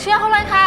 เชื่อเขาเลยค่ะ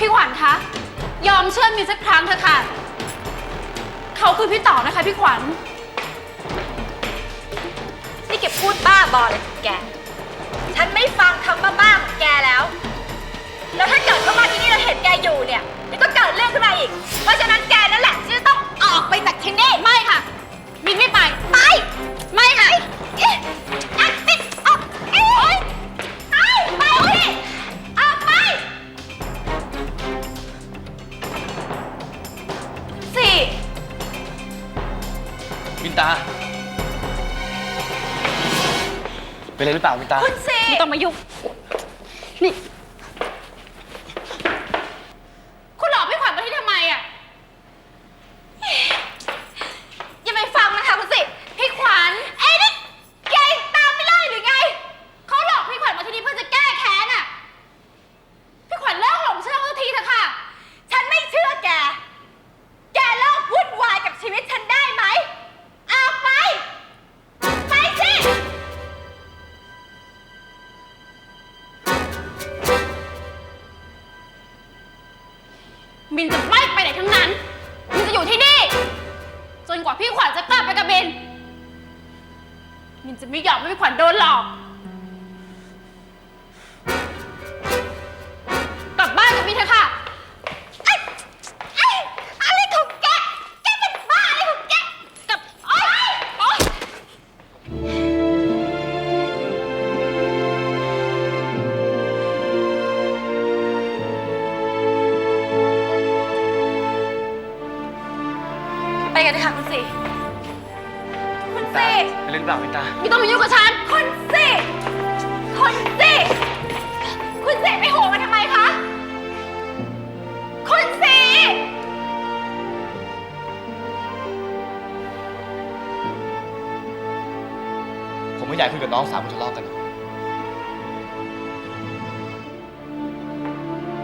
พี่ขวัญคะ ยอมเชื่อมีสักครั้งเถอะค่ะ เขาคือพี่ต่อนะคะ พี่ขวัญ นี่แกพูดบ้าบอเลยแก ฉันไม่ฟังคำบ้าๆของแกแล้ว แล้วถ้าเกิดเข้ามาที่นี่เราเห็นแกอยู่เนี่ยนี่ก็เกิดเรื่องขึ้นมาอีก เพราะฉะนั้นแก มินตา เป็นอะไรหรือเปล่ามินตา คุณสิ ไม่ต้องมายุ่ง ไม่ยอมให้พี่ขวัญโดนหลอก กลับบ้านกับมินเถอะค่ะเอ้ยเอ้ยอะไรของแก แกเป็นบ้าอะไรของแกกลับโอ๊ยโอ๊ย ไปกันเลยค่ะคุณสิคุณตาสิเป็น อะไรหรือเปล่ามินตา ไม่ต้องมายุ่งกับฉัน คุณสิ คุณสิ คุณสิไปโหมันทำไมคะ คุณสิ ผมไม่อยากคุยกับน้องสาวคุณทะเลาะกันหรอก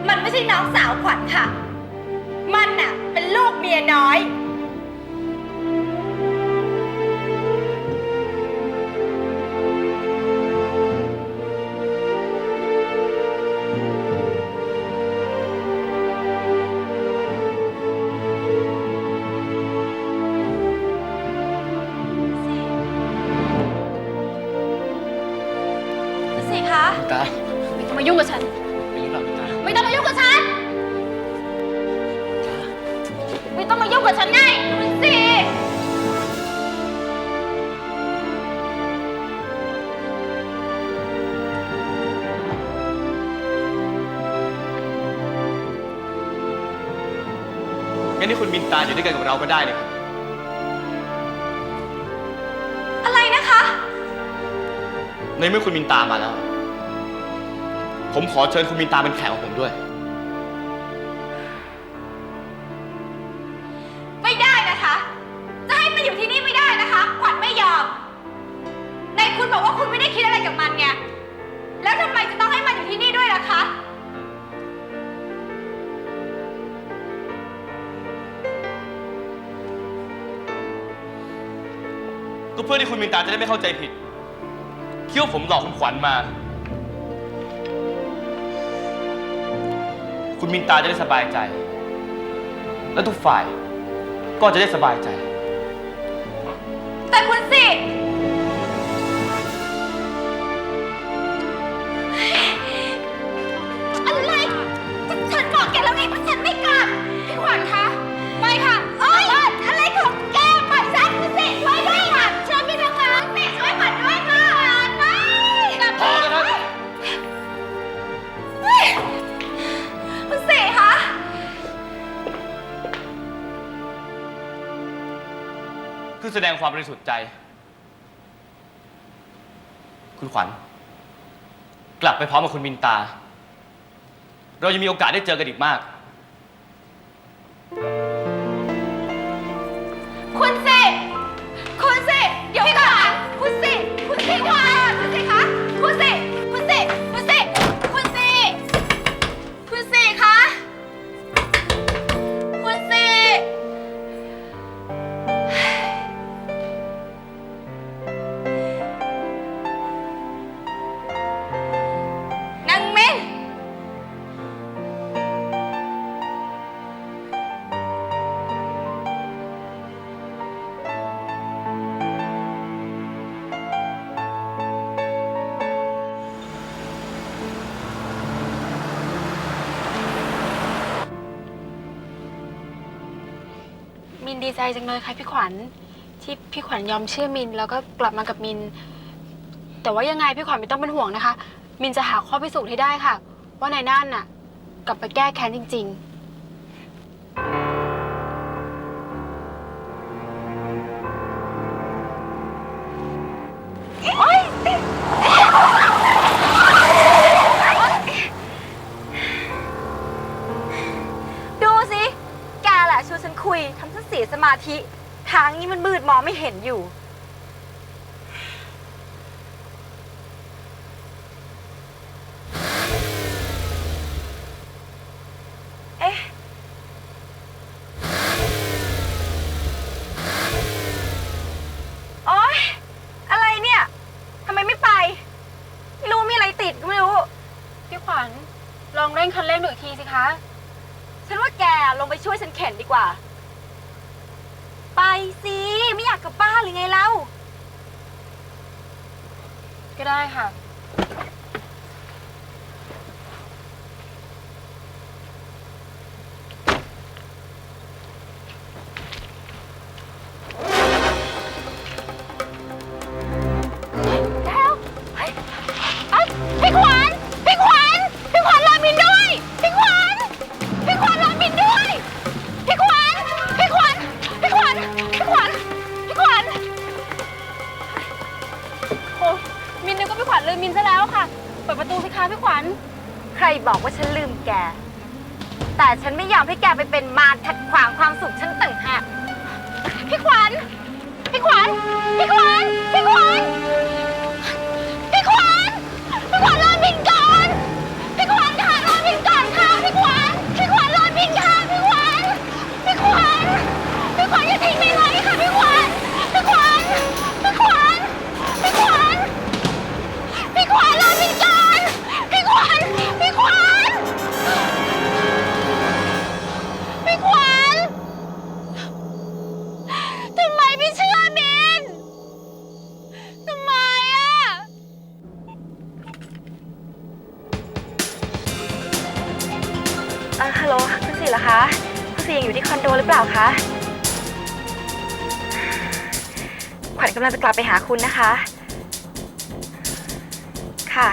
มันไม่ใช่น้องสาวขวัญค่ะ มันน่ะ เป็นลูกเมียน้อย งมายุ่งกับฉัน เป็นอะไรหรือเปล่ามินตาไม่ต้องมายุ่งกับฉันไม่ต้องมายุ่งกับฉันไงคุณสิงั้นที่คุณมินตาอยู่ด้วยกันกับเราก็ได้เลยครับอะไรนะคะ ในเมื่อคุณมินตามาแล้ว ผมขอเชิญคุณมินตาเป็นแขกของผมด้วย ไม่ได้นะคะ จะให้มันอยู่ที่นี่ไม่ได้นะคะขวัญไม่ยอมในคุณบอกว่าคุณไม่ได้คิดอะไรกับมันไงแล้วทำไมจะต้องให้มันอยู่ที่นี่ด้วยล่ะคะ ก็เพื่อที่คุณมินตาจะได้ไม่เข้าใจผิดคิดว่าผมหลอกคุณขวัญมา คุณมินตาจะได้สบายใจ และทุกฝ่ายก็จะได้สบายใจ แต่คุณสิือแสดงความบริสุทธิ์ใจ คุณขวัญ กลับไปพร้อมกับคุณมินตา เราจะมีโอกาสได้เจอกันอีกมาก thank you นดีใจจังเลยค่ะพี่ขวัญที่พี่ขวัญยอมเชื่อมิน แล้วก็กลับมากับมิน แต่ว่ายังไงพี่ขวัญไม่ต้องเป็นห่วงนะคะ มินจะหาข้อพิสูจน์ให้ได้ค่ะ ว่านายน่านน่ะ กลับไปแก้แค้นจริง ๆางนี้มันมืดมองไม่เห็นอยู่ เอ๊ะ โอ๊ย อะไรเนี่ย ทำไมไม่ไป ไม่รู้มีอะไรติดก็ไม่รู้ พี่ขวัญลองเร่งคันเร่งหน่อยทีสิคะ ฉันว่าแกลงไปช่วยฉันเข็นดีกว่า ไปสิ ไม่อยากกลับบ้านหรือไงเล่า ก็ได้ค่ะ ฉันไม่ยอมให้แกไปเป็นมารขัดขวางความสุขฉันต่ หลคุณสิเหรอคะคุณสิยังอยู่ที่คอนโดหรือเปล่าคะ ขวัญกำลังจะกลับไปหาคุณนะคะ ค่ะ